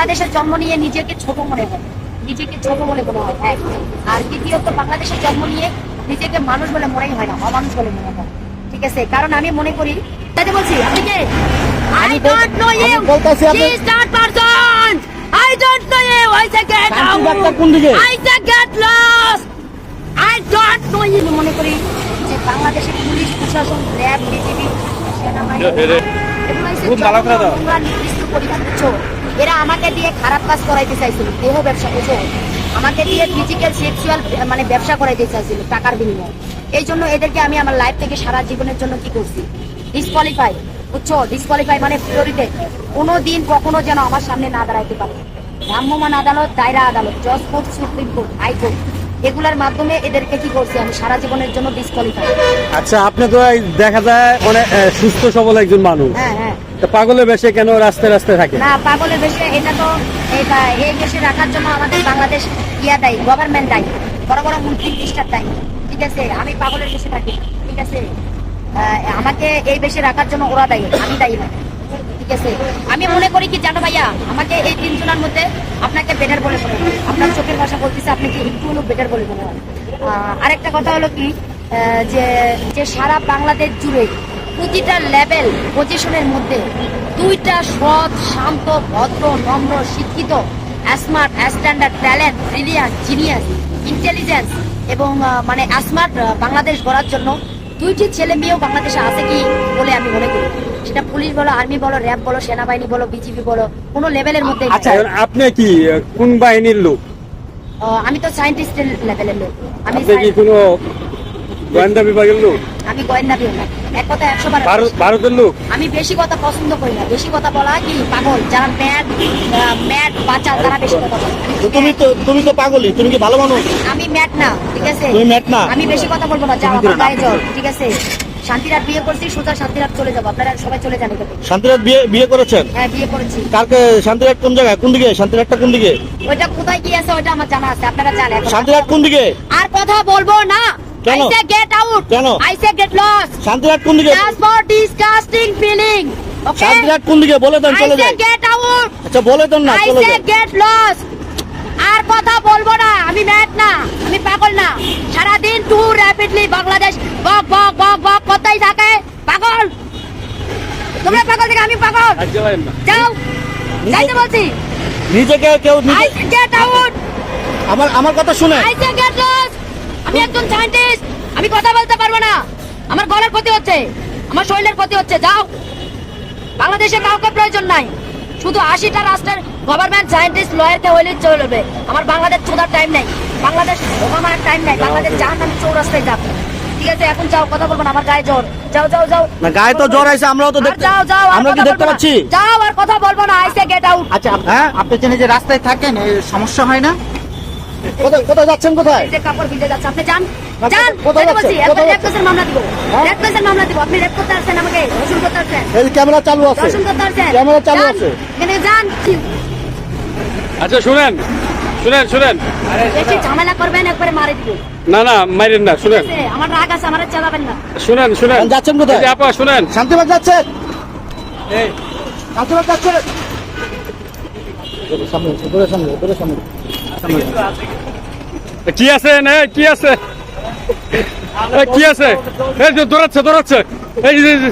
বাংলাদেশে জন্ম নিয়ে নিজেকে ছোট মনে হয় নিজেকে ছোট বলে মনে হয় এক আর দ্বিতীয়ত বাংলাদেশে জন্ম নিয়ে নিজেকে মানুষ বলে মনেই হয় না অমানুষ বলে মনে হয় ঠিক আছে কারণ আমি মনে করি তাই বলছি আপনি কে She is that person. I don't know you. I say get শান্তি out. ডাক্তার কোন দিকে? I say get lost. I don't know you. আমি মনে করি যে বাংলাদেশের পুলিশ প্রশাসন র্যাব বিজিবি সেনাবাহিনী এগুলো খুব ভালো করে দাও। নির্দিষ্ট পরিবার বুঝছ? এরা আমাকে দিয়ে খারাপ কাজ করাইতে চাইছিল। দেহ ব্যবসা বুঝছ আমাকে দিয়ে ফিজিক্যাল সেক্সুয়াল মানে ব্যবসা করাইতে চাইছিল টাকার বিনিময়ে। এই জন্য এদেরকে আমি আমার লাইফ থেকে সারা জীবনের জন্য কি করছি? ডিসকোয়ালিফাই বুঝছ? ডিসকোয়ালিফাই মানে ফ্লোরিতে কোনো দিন কখনো যেন আমার সামনে না দাঁড়াইতে পারে। ভ্রাম্যমান আদালত দায়রা আদালত জজ কোর্ট সুপ্রিম কোর্ট হাইকোর্ট এগুলার মাধ্যমে এদেরকে কি করছি আমি? সারা জীবনের জন্য ডিসকোয়ালিফাই আচ্ছা আপনি তো দেখা যায় মানে সুস্থ সবল একজন মানুষ। হ্যাঁ হ্যাঁ। পাগলের বেশে কেন রাস্তায় রাস্তায় থাকে? না পাগলের বেশে এটা তো এই দেশে রাখার জন্য আমাদের বাংলাদেশ ইয়া দায়ী গভর্নমেন্ট দায়ী বড় বড় মন্ত্রী মিনিস্টার দায়ী ঠিক আছে? আমি পাগলের বেশে থাকি ঠিক আছে? আমাকে এই বেশে রাখার জন্য ওরা দায়ী আমি দায়ী না ঠিক আছে? আমি মনে করি কি জানো ভাইয়া আমাকে এই তিনজনের মধ্যে আপনাকে বেটার বলে মনে আপনার চোখের ভাষা বলতেছে আপনি কি একটু হলো বেটার বলে আহ, আরেকটা কথা হলো কি যে সারা বাংলাদেশ জুড়ে প্রতিটা লেভেল পজিশনের মধ্যে দুইটা সৎ শান্ত ভদ্র নম্র শিক্ষিত smart standard talent brilliant genius intelligence এবং মানে স্মার্ট বাংলাদেশ গড়ার জন্য দুইটি ছেলে মেয়েও বাংলাদেশে আছে কি বলে আমি মনে করি। সেটা পুলিশ বলো আর্মি বলো র্যাব বলো সেনাবাহিনী বলো বিজিবি বলো কোনো লেভেলের মধ্যে আচ্ছা আপনি কি কোন বাহিনীর লোক? আমি তো সায়েন্টিস্টের লেভেলের লোক। আমি কি কোনো গোয়েন্দা বিভাগের লোক? আমি গোয়েন্দা বিও না। এক কথা একশো বার ভারতের লোক? আমি বেশি কথা পছন্দ করি না। বেশি কথা বলা কি পাগল? যারা ম্যাড ম্যাড বাচ্চা তারা বেশি কথা বলে। তুমি তো তুমি তো পাগলি তুমি কি ভালো মানুষ? আমি ম্যাড না ঠিক আছে? তুমি না? আমি বেশি কথা বলব না। যাও গায়ে যাও ঠিক আছে? শান্তিরাত বিয়ে করছি সোজা শান্তিরাত চলে যাব। আপনারা সবাই চলে যান শান্তিরাত বিয়ে বিয়ে করেছেন? হ্যাঁ বিয়ে করেছি। কালকে শান্তিরাত কোন জায়গায়? কোন দিকে? শান্তিরাতটা কোন দিকে? ওইটা কোথায় কি আছে ওইটা আমার জানা আছে। আপনারা জানেন। শান্তিরাত কোন দিকে? আর কথা বলব না। কেন? আই সে গেট আউট কেন? আই সে গেট লস শান্তিরাত কোন দিকে? কোন দিকে? বলে দেন আই চলে সে যাই। গেট আউট আচ্ছা বলে দেন না আই চলে সে যাই। গেট লস আর কথা বলব না আমি ম্যাট না আমি পাগল না। সারাদিন টু র্যাপিডলি বাংলাদেশ বক বক বক বক করতেই থাকে। পাগল! তোমরা পাগল থেকে আমি পাগল। যাও। যাইতে বলছি। নিজেকে কেউ আই নিজে সে গেট আউট আমার আমার কথা শুনে। আই সে গেট লস আমি একজন সায়েন্টিস্ট আমি কথা বলতে পারব না। আমার গলার ক্ষতি হচ্ছে আমার শরীরের ক্ষতি হচ্ছে যাও। বাংলাদেশে কাউকে প্রয়োজন নাই। শুধু আশিটা রাষ্ট্রের গভর্নমেন্ট সায়েন্টিস্ট লয়ারকে হইলে চলবে। আমার বাংলাদেশ চোদার টাইম নেই। বাংলাদেশ আমার টাইম নেই। বাংলাদেশ জাহান আমি চৌরাস্তায় যাব ঠিক আছে এখন যাও কথা বলব না আমার গায়ে জ্বর। যাও যাও যাও। না গায়ে তো জ্বর আইছে আমরাও তো দেখতে যাও যাও আমরা কি দেখতে পাচ্ছি? যাও আর কথা বলব না আইসে গেট আউট আচ্ছা হ্যাঁ? আপনি জেনে যে রাস্তায় থাকেন সমস্যা হয় না? কোথায় কোথায় যাচ্ছেন কোথায়? যে কাপড় ভিজে যাচ্ছে। আপনি যান। যান। কোথায় যাচ্ছেন? কোথায় রেপ মামলা দিব? মামলা দিব। আপনি রেপ করতে আসছেন আমাকে। রসুন করতে আসছেন। এই ক্যামেরা চালু আছে। রসুন করতে আসছেন। ক্যামেরা চালু আছে। এখানে যান। আচ্ছা শুনেন। শুনেন শুনেন। বেশি ঝামেলা করবেন একবারে মারে দিব না না মাইরেন না শুনেন। আমার রাগ আছে আমার চালাবেন না। শুনেন শুনেন। যাচ্ছেন কোথায়? এই যে আপা শুনেন। শান্তিবাগ যাচ্ছেন? শান্তিবাগ যাচ্ছেন? সামনে দূরে সামনে দূরে সামনে। কি আছে না কি আছে এ, কি আছে এই যে দৌড়াচ্ছে দৌড়াচ্ছে এই যে- এই যে